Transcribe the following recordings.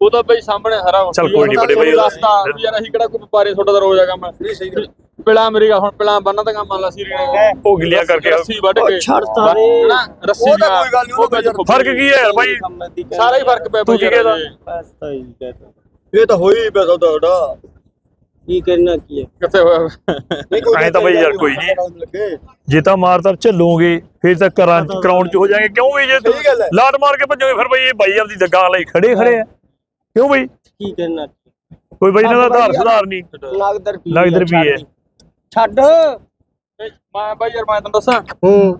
ਉਹ ਤਾਂ ਬਈ ਸਾਹਮਣੇ ਕੁਛ ਚੱਲ ਹੀ ਕੋਈ ਨੀ ਬੜੇ ਬਈ। ਵੀ ਯਾਰ ਅਸੀਂ ਕਿਹੜਾ ਕੋਈ ਵਪਾਰੀ ਤੁਹਾਡਾ ਤਾਂ ਰੋਜ਼ ਆ ਕੰਮ। ਪਿਲਾ ਮੇਰੀ ਗੱਲ ਹੁਣ ਪਿਲਾ ਬੰਨਾ ਤਾਂ ਕੰਮ ਆਲਾ ਸੀ ਉਹ ਗਿੱਲੀਆਂ ਕਰਕੇ ਰੱਸੀ ਵੱਢ ਕੇ। ਛੱਡਤਾ ਰੇ। ਨਾ ਰੱਸੀ ਉਹ ਤਾਂ ਕੋਈ ਗੱਲ ਨੀ, ਉਹ ਫ਼ਰਕ ਕੀ ਹੈ ਯਾਰ ਬਾਈ ਸਾਰਾ ਹੀ ਫ਼ਰਕ ਪਿਆ ਤੂੰ ਕੀ ਯਾਰ ਕਹਿੰਦਾ? ਇਹ। ਇਹ ਤਾਂ। ਹੋਈ ਪਿਆ ਸੌਦਾ ਤੁਹਾਡਾ। ਕੀ ਕਰਨਾ ਕੀ ਹੈ? ਕਿੱਥੇ ਹੋਇਆ? ਨਹੀਂ ਕੋਈ ਐਂ ਤਾਂ ਬਈ ਯਾਰ ਕੋਈ ਨੀ। ਲੱਗੇ। ਜੇ ਤਾਂ ਮਾਰਤਾ ਚੱਲੋਗੇ ਫਿਰ ਤਾਂ ਕਰਾਂ ਕਰਾਉਣ ਚ ਹੋ। ਜਾਏਗੇ ਕਿਉਂ ਵੀ ਜੇ ਸਹੀ ਗੱਲ ਹੈ। ਲਾਟ ਮਾਰ ਕੇ ਭੱਜੋਗੇ ਫਿਰ ਬਈ ਇਹ ਬਾਈ ਆਪਦੀ ਜੱਗਾ ਲਈ ਖੜੇ ਖੜੇ ਆ। ਕਿਉਂ ਬਈ? ਕੀ ਕਰਨਾ ਕੋਈ ਬਾਈ ਇਹਨਾਂ ਦਾ ਆਧਾਰ ਸੁਧਾਰ ਨਹੀਂ। ਲੱਗਦਾ ਰੁਪਈਏ ਲੱਗਦਾ ਰੁਪਈਏ। ਛੱਡ ਮੈਂ ਬਾਈ ਯਾਰ ਮੈਂ ਤੈਨੂੰ ਦੱਸਾਂ? ਹੂੰ।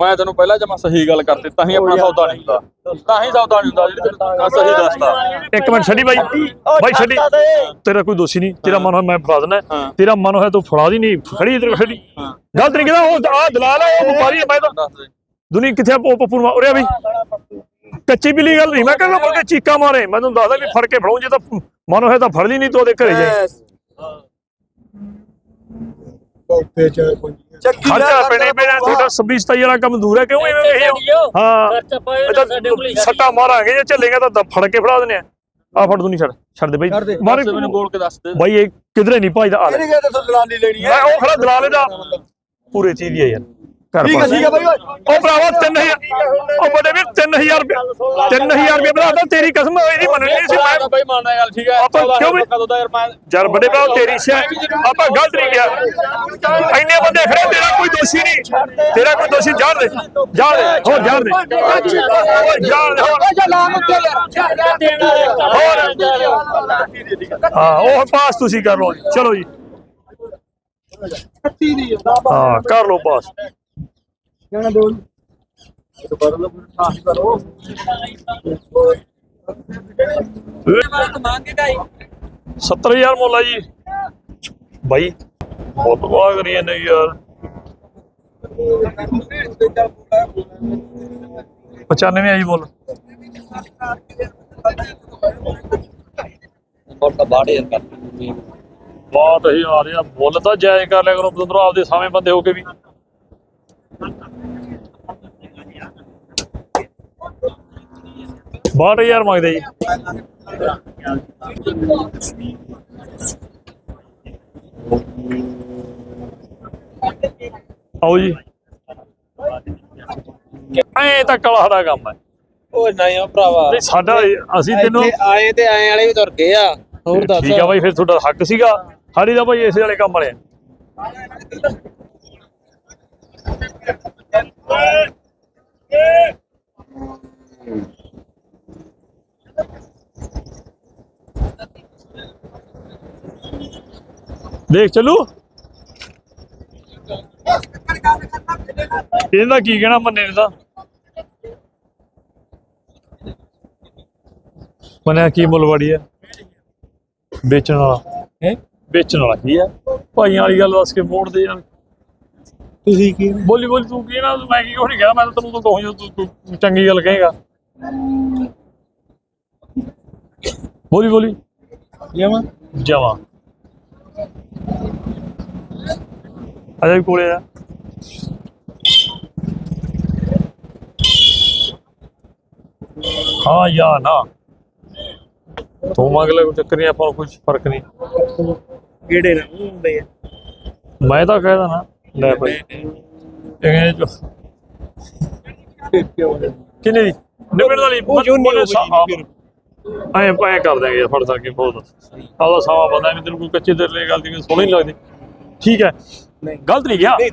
ਮੈਂ ਤੈਨੂੰ ਪਹਿਲਾਂ ਜਮਾ ਸਹੀ ਗੱਲ ਕਰਤੀ ਤਾਂ ਹੀ ਆਪਣਾ ਸੌਦਾ ਨਹੀਂ ਹੁੰਦਾ। ਤਾਂ ਹੀ ਸੌਦਾ ਨਹੀਂ ਹੁੰਦਾ ਜਿਹੜੀ ਤੈਨੂੰ ਸਹੀ ਦੱਸਦਾ। ਇੱਕ ਮਿੰਟ ਛੱਡੀ ਬਾਈ। ਬਾਈ ਛੱਡੀ ਤੇਰਾ ਕੋਈ ਦੋਸ਼ੀ ਨਹੀਂ ਤੇਰਾ ਮਨ ਹੋਇਆ ਮੈਂ ਫੜਾ ਦੇਣਾ। ਤੇਰਾ ਮਨ ਹੋਇਆ ਤੂੰ ਫੜਾ ਦੀ ਨਹੀਂ ਖੜੀ ਇਧਰ ਖੜੀ। ਗਲਤ ਨਹੀਂ ਕਹਿੰਦਾ ਉਹ ਆ ਦਲਾਲ ਆ ਉਹ ਵਪਾਰੀ ਆ ਮੈਂ ਤਾਂ। ਦੱਸ ਦੇ। ਦੁਨੀ ਕਿੱਥੇ ਆ ਉਹ ਪੱਪੂ ਨੂੰ ਉਰੇ ਆ ਬਈ। ਕੱਚੀ ਬਿੱਲੀ ਗੱਲ ਨਹੀਂ ਮੈਂ ਕਹਿੰਦਾ ਮੁੜ ਕੇ ਚੀਕਾ ਮਾਰੇ। ਮੈਂ ਤੁਹਾਨੂੰ ਦੱਸਦਾ ਵੀ ਫੜ ਕੇ ਫੜਾਉਂ ਜੇ ਤਾਂ ਮਨ ਹੋਇਆ ਤਾਂ ਫੜ ਲਈ ਨਹੀਂ ਤੂੰ ਉਹਦੇ ਘਰੇ ਜਾਈ। ਕੋਪੇ ਚ ਚੱਕੀ ਖਰਚਾ ਪੈਣੇ ਪੈਣਾ ਤੁਹਾਡਾ 26 27 ਵਾਲਾ ਕੰਮ ਦੂਰ ਹੈ ਕਿਉਂ? ਐਵੇਂ ਕਹੀ ਹੋ ਹਾਂ। ਖਰਚਾ ਪਾਇਓ ਇਹ ਤਾਂ ਸੱਟਾ ਮਾਰਾਂਗੇ ਜੇ ਚੱਲੇਗਾ ਤਾਂ ਦ- ਫੜ ਕੇ ਫੜਾ ਦਿੰਦੇ ਆ। ਆ ਫੜ ਤੂੰ ਨਹੀਂ ਛੱਡ ਛੱਡ ਦੇ ਬਈ। ਛੱਡ ਦੇ। ਮਾਰੇ ਦੱਸ ਮੈਨੂੰ ਬੋਲ ਕੇ ਦੱਸ ਦੇ। ਬਾਈ ਇਹ ਕਿਧਰੇ ਨਹੀਂ ਭਾਈਦਾ ਆ ਲੈ। ਇਹਨੇ ਕਿਹਾ ਤਾਂ ਦਲਾਲੀ ਲੈਣੀ ਹੈ? ਮੈਂ ਉਹ ਖੜਾ ਦਲਾਲੇ ਦਾ ਪੂਰੇ ਚੀਜ਼ ਹੀ ਆ ਯਾਰ। ਠੀਕ ਹੈ। ਠੀਕ ਹੈ ਬਾਈ ਓਏ। ਉਹ ਭਰਾਵਾ 3000 ਉਹ ਬੜੇ ਵੀ 3000 ਰੁਪਏ 3000 ਰੁਪਏ ਭਰਾ ਤਾਂ ਤੇਰੀ ਕਸਮ ਨਹੀਂ ਮੰਨਣੀ ਸੀ ਮੈਂ। ਬਾਈ ਮੰਨਦਾ ਗੱਲ ਠੀਕ ਹੈ। ਆਪਾਂ ਕਿਉਂ ਵੀ- ਕਦੋਂ ਦਾ ਯਾਰ ਮੈਂ ਯਾਰ ਵੱਡੇ ਭਰਾ ਤੇਰੀ ਸ਼ੈ ਆਪਾਂ ਗਲਤ ਨਹੀਂ ਗਿਆ ਇੰਨੇ ਬੰਦੇ ਖੜੇ ਤੇਰਾ ਕੋਈ ਦੋਸ਼ੀ ਨਹੀਂ। ਤੇਰਾ ਕੋਈ ਦੋਸ਼ੀ ਜਾਣ ਦੇ। ਜਾਣ ਦੇ ਹੋਰ ਜਾਣ ਦੇ। ਹੋਰ ਜਾਣ ਦੇ ਹੋਰ। ਹੋਰ। ਹਾਂ ਉਹ ਪਾਸ ਤੁਸੀਂ ਕਰ ਲਓ। ਜੀ। ਚਲੋ ਜੀ। ਹਾਂ ਕਰ ਲਓ ਪਾਸ। ਮੰਗੇਗਾ ਹੀ 70000 ਮੁੱਲ ਆ ਜੀ। ਬਾਈ, ਬਹੁਤ ਵਾਹ ਕਰੀ ਜਾਂਦੇ ਯਾਰ। 95 ਆ ਜੀ ਮੁੱਲ। ਬਹੁਤ ਬਾੜੇ ਕਰ ਬਹੁਤ ਹੀ ਆ ਰਿਹਾ। ਮੁੱਲ ਤਾਂ ਜਾਇਜ਼ ਕਰ ਲਿਆ ਕਰੋ ਬਦੰਦਰੋ ਆਪਦੇ ਸਾਵੇਂ ਬੰਦੇ ਹੋ ਕੇ ਵੀ। ਬਾਹਠ ਹਜ਼ਾਰ ਮੰਗਦੇ ਜੀ ਆਓ ਜੀ ਐ ਤਾਂ ਕਲਾ ਦਾ ਕੰਮ ਹੈ ਓਏ ਨਹੀਂ ਆ ਭਰਾਵਾ ਨਹੀਂ ਸਾਡਾ ਅਸੀਂ ਤੈਨੂੰ ਇੱਥੇ ਆਏ ਤੇ ਆਏ ਵਾਲੇ ਵੀ ਤੁਰ ਗਏ ਆ ਹੋਰ ਦੱਸ ਠੀਕ ਆ ਬਾਈ ਫਿਰ ਤੁਹਾਡਾ ਹੱਕ ਸੀਗਾ ਸਾਡੀ ਦਾ ਬਾਈ ਇਸੇ ਵਾਲੇ ਕੰਮ ਵਾਲੇ ਆ। ਦੇਖ ਚੱਲੂ। ਇਹਦਾ ਕੀ ਕਹਿਣਾ ਮੰਨੇ ਤਾਂ? ਮੰਨਿਆ ਕੀ ਮੁੱਲ ਵਾੜੀ ਆ? ਵੇਚਣ ਵਾਲਾ। ਹੈ? ਵੇਚਣ ਵਾਲਾ ਕੀ ਆ? ਭਾਈਆਂ ਵਾਲੀ ਗੱਲ ਦੱਸ ਕੇ ਮੋੜ ਦੇ ਯਾਰ ਤੁਸੀਂ ਕੀ ਬੋਲੀ ਬੋਲੀ ਤੂੰ ਕੀ ਨਾ ਮੈਂ ਕੀ ਨਹੀਂ ਕਿਹਾ ਮੈਂ ਤਾਂ ਤੈਨੂੰ ਤਾਂ ਕਹੂੰ ਤੂੰ ਤੂੰ ਚੰਗੀ ਗੱਲ ਕਹੇਗਾ। ਬੋਲੀ ਬੋਲੀ। ਜਮਾ? ਜਮਾ। ਅਜੇ ਵੀ ਕੋਲੇ ਆ। ਹਾਂ ਜਾਂ ਨਾ। ਤੂੰ ਮੰਗ ਲੈ ਕੋਈ ਚੱਕਰ ਨਹੀਂ ਆਪਾਂ ਨੂੰ ਕੁਝ ਫ਼ਰਕ ਨਹੀਂ। ਕਿਹੜੇ ਨਾ? ਹੁੰਦੇ ਆ। ਮੈਂ ਤਾਂ ਕਹਿਦਾ ਨਾ ਲੈ ਭਾਈ ਇਹ ਜੋ ਕਿੰਨੇ ਦੀ? ਨਿਬੜ ਵਾਲੀ। ਉਹ ਜੋ ਨਹੀਂ। ਐ ਐ ਕਰ ਯਾਰ, ਫੜ ਸਕੇ ਬਹੁਤ ਆਦਾ ਸਮਾਂ ਪਤਾ ਨਹੀਂ ਤੈਨੂੰ ਕੋਈ ਕੱਚੇ ਤੇ ਲੈ ਗੱਲ ਦੀ ਸੋਹਣੀ ਨਹੀਂ ਲੱਗਦੀ। ਠੀਕ ਹੈ। ਗਲਤ ਨਹੀਂ ਗਿਆ। ਨਹੀਂ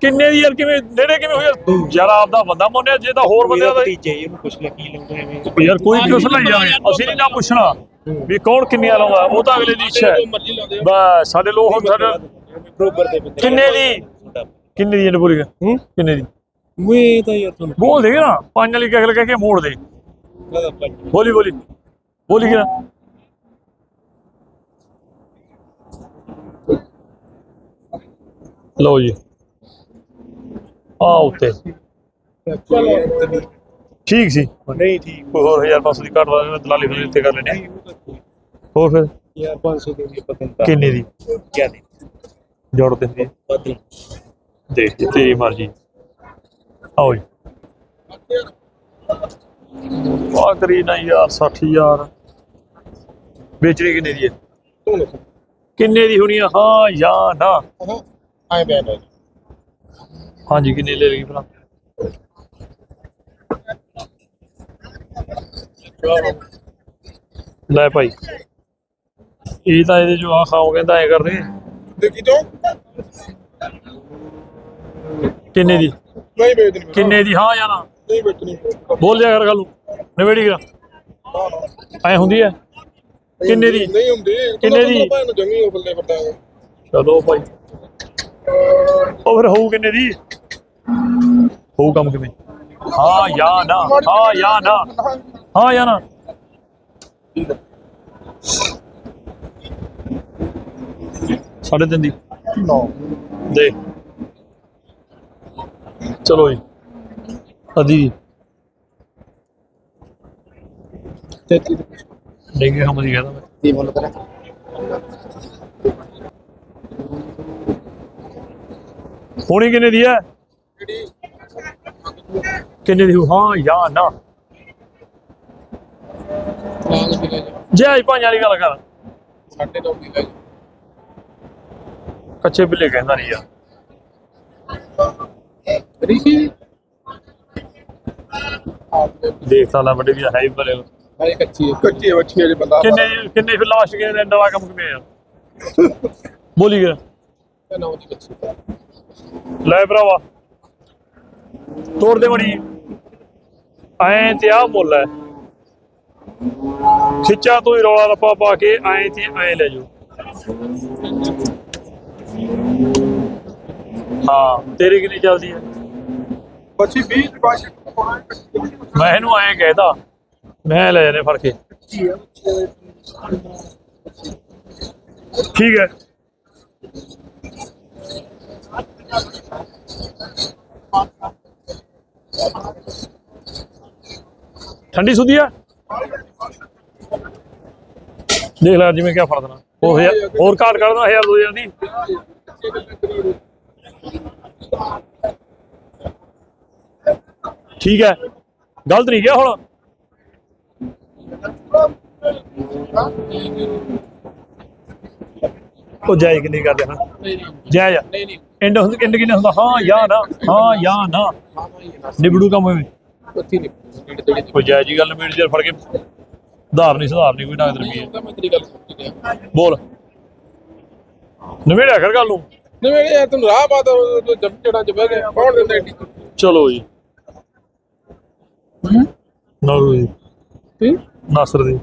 ਕਿੰਨੇ ਦੀ ਯਾਰ ਕਿਵੇਂ ਨੇੜੇ ਕਿਵੇਂ ਹੋਇਆ ਯਾਰ? ਆਪਦਾ ਬੰਦਾ ਮੋਨਿਆ ਜੇ ਤਾਂ ਹੋਰ ਬੰਦੇ ਦਾ ਭਤੀਜੇ ਇਹਨੂੰ ਪੁੱਛ ਲੈ ਕੀ ਲਾਉਂਦਾ ਐਵੇਂ। ਯਾਰ ਕੋਈ ਕਿਉਂ ਸੁਣਾਈ ਜਾਵੇ ਅਸੀਂ ਨਹੀਂ ਨਾ ਪੁੱਛਣਾ ਵੀ ਕੌਣ ਕਿੰਨੀਆਂ ਲਾਉਂਦਾ। ਉਹ ਤਾਂ ਅਗਲੇ ਦੀ ਇੱਛਾ ਹੈ। ਬਸ ਸਾਡੇ ਲੋਕ ਹੁਣ ਸਾਡੇ ਬਰੋਬਰ ਦੇ ਬੰਦੇ। ਕਿੰਨੇ ਦੀ? ਕਿੰਨੇ ਦੀ ਇਹਨੇ ਬੋਲੀ ਹੂੰ? ਕਿੰਨੇ ਦੀ? ਵੇ ਤਾਂ ਯਾਰ ਤੁਹਾਨੂੰ ਬੋਲ ਦੇ ਨਾ। ਪੰਜ ਵਾਲੀ ਕਹਿ ਕੇ ਮੋੜ ਦੇ। ਬੋਲੀ ਬੋਲੀ। ਬੋਲੀ ਕਿਰਾ ਲਓ ਜੀ। ਆ ਉੱਤੇ। ਠੀਕ ਸੀ। ਨਹੀਂ ਠੀਕ। ਕੋਈ ਹੋਰ 1500 ਦੀ ਘੱਟ ਵਾਲੇ ਦਲਾਲੀ ਫਿਰ ਇੱਥੇ ਕਰ ਲੈਣੇ ਆ। ਹੋਰ ਫਿਰ? ਯਾਰ 500 ਦੇ ਪਤੰਤਾ ਕਿੰਨੇ ਦੀ? ਕਿਆ ਦੇ? ਜੋੜ ਦੇ ਦੀ ਪਤੀ ਦੇਖ ਜੀ, ਤੇਰੀ ਮਰਜ਼ੀ। ਆਓ ਜੀ। ਵਾਹ ਕਰੀ ਨਾ ਯਾਰ 60000 ਵੇਚਣੀ ਕਿੰਨੇ ਦੀ ਹੈ? ਤੂੰ ਦੱਸ ਕਿੰਨੇ ਦੀ ਹੋਣੀ ਆ? ਹਾਂ ਜਾਂ ਨਾ। ਆਏ ਬਿਆਨ ਹੈ ਹਾਂਜੀ ਕਿੰਨੇ ਲੈ ਲਗੀ ਭਲਾ? ਲੈ ਭਾਈ। ਇਹ ਤਾਂ ਇਹਦੇ ਜੋ ਆ ਖਾਓ ਕਹਿੰਦਾ ਐ ਕਰਦੇ। ਦੇਖੀ ਤੂੰ? ਕਿੰਨੇ ਦੀ? ਨਹੀਂ ਵੇਚਣੀ ਕਿੰਨੇ ਦੀ? ਹਾਂ ਜਾਂ ਨਾ ਨਹੀਂ ਵੇਚਣੀ ਬੋਲ ਲਿਆ ਕਰ ਗੱਲ ਨੂੰ। ਨਵੇੜੀ ਕਰ। ਐ ਹੁੰਦੀ ਐ ਕਿੰਨੇ ਦੀ? ਨਹੀਂ ਹੁੰਦੀ। ਕਿੰਨੇ ਦੀ? ਭਾਂ ਨੂੰ ਜੰਗੀ ਉਹ ਬੱਲੇ ਪੱਟਾ ਚਲੋ ਭਾਈ। ਉਹ ਫਿਰ ਹੋਊ ਕਿੰਨੇ ਦੀ? ਹੋਊ ਕੰਮ ਕਿਵੇਂ? ਹਾਂ ਜਾਂ ਨਾ। ਹਾਂ ਜਾਂ ਨਾ। ਹਾਂ ਜਾਂ ਨਾ। ਸਾਢੇ ਤਿੰਨ ਦੀ। ਦੇ। ਚਲੋ ਜੀ। ਅਦੀ। ਤੇਤੀ ਡੇਂਗੇ ਹਮ ਦੀ ਕਹਿੰਦਾ ਮੈਂ ਦੀ ਮੁੱਲ ਕਰਾਂ ਹੋਣੀ ਕਿੰਨੇ ਦੀ ਹੈ? ਕਿੰਨੇ ਦੀ? ਹਾਂ ਜਾਂ ਨਾ। ਜੇ। ਆਈ ਭਾਂਜਾਂ ਵਾਲੀ ਗੱਲ ਕਰ। ਸਾਡੇ ਤੋਂ ਵੀ ਲੈ ਕੱਚੇ ਬਿੱਲੇ ਕਹਿੰਦਾ ਨਹੀਂ ਯਾਰ। ਰਿਸ਼ੀ? ਦੇਖ ਸਾਲਾ ਵੱਡੇ ਵੀ ਹੈ ਹੀ ਭਰੇ ਹਾਏ ਕੱਚੀ ਕੱਚੀ ਬੱਚੀ ਵਾਲੀ ਬੰਦਾ ਕਿੰਨੇ ਕਿੰਨੇ ਫਿਰ ਲਾਸਟ ਗਏ ਨੇ ਡਰਾ ਕੰਮ ਕਿਵੇਂ ਆ ਬੋਲੀ ਗਿਆ ਨਾ ਦੀ ਕੱਚੀ ਲੈ ਭਰਾਵਾ ਤੋੜ ਦੇ ਮੜੀ ਐਂ ਤੇ ਆ ਮੁੱਲ ਹੈ ਖਿੱਚਾ ਤੋਂ ਹੀ ਰੌਲਾ ਰੱਪਾ ਪਾ ਕੇ ਐਂ ਤੇ ਐਂ ਲੈ ਜਾਓ ਹਾਂ ਤੇਰੀ ਕਿੰਨੀ ਚੱਲਦੀ ਹੈ ਬੱਚੀ 20 ਬਾਸ਼ ਮੈਂ ਇਹਨੂੰ ਐਂ ਕਹਿਦਾ ਮੈਂ ਲੈ ਜਾਣੇ ਫੜ ਕੇ ਠੀਕ ਹੈ ਠੰਡੀ ਸੁਧੀ ਆ ਦੇਖ ਲੈ ਜਿਵੇਂ ਕਿਆ ਫੜ ਦੇਣਾ ਉਹ ਹਜ਼ਾਰ- ਹੋਰ ਘਾਟ ਕਰ ਦੇਣਾ 1000 2000 ਦੀ ਠੀਕ ਹੈ ਗਲਤ ਨਹੀਂ ਗਿਆ ਹੁਣ ਉਹ ਜਾਇ ਕਿੰਨੀ ਕਰਦੇ ਹਾਂ। ਜਾਇ ਨਹੀਂ ਨਹੀਂ ਐਂਡ ਹੁੰਦਾ ਐਂਡ ਕਿੰਨੇ ਹੁੰਦਾ? ਹਾਂ ਜਾਂ ਨਾ ਹਾਂ ਜਾਂ ਨਾ। ਨਿਬੜੂ ਕੰਮ ਹੋਵੇ। ਉੱਥੇ ਨਹੀਂ ਕੋਈ ਜਾਇ ਜੀ ਗੱਲ ਮੇਰੀ ਜਰ ਫੜ ਕੇ ਧਾਰ ਨਹੀਂ ਸੁਧਾਰ ਨਹੀਂ ਕੋਈ ਨਾਗ ਰੁਪਈਏ ਮੈਂ ਤੇਰੀ ਗੱਲ ਸਮਝ ਗਿਆ। ਬੋਲ। ਨਵੇੜਿਆ ਕਰ ਗੱਲ ਨੂੰ। ਨਹੀਂ ਮੇਰੇ ਯਾਰ ਤੈਨੂੰ ਰਾਹ ਬਾਤ ਜੱਬ ਚੜਾ ਚ ਬਹਿ ਗਿਆ ਕੌਣ ਦਿੰਦਾ ਚਲੋ ਜੀ। ਨੋ ਜੀ ਨਾਸਰ ਦੀ।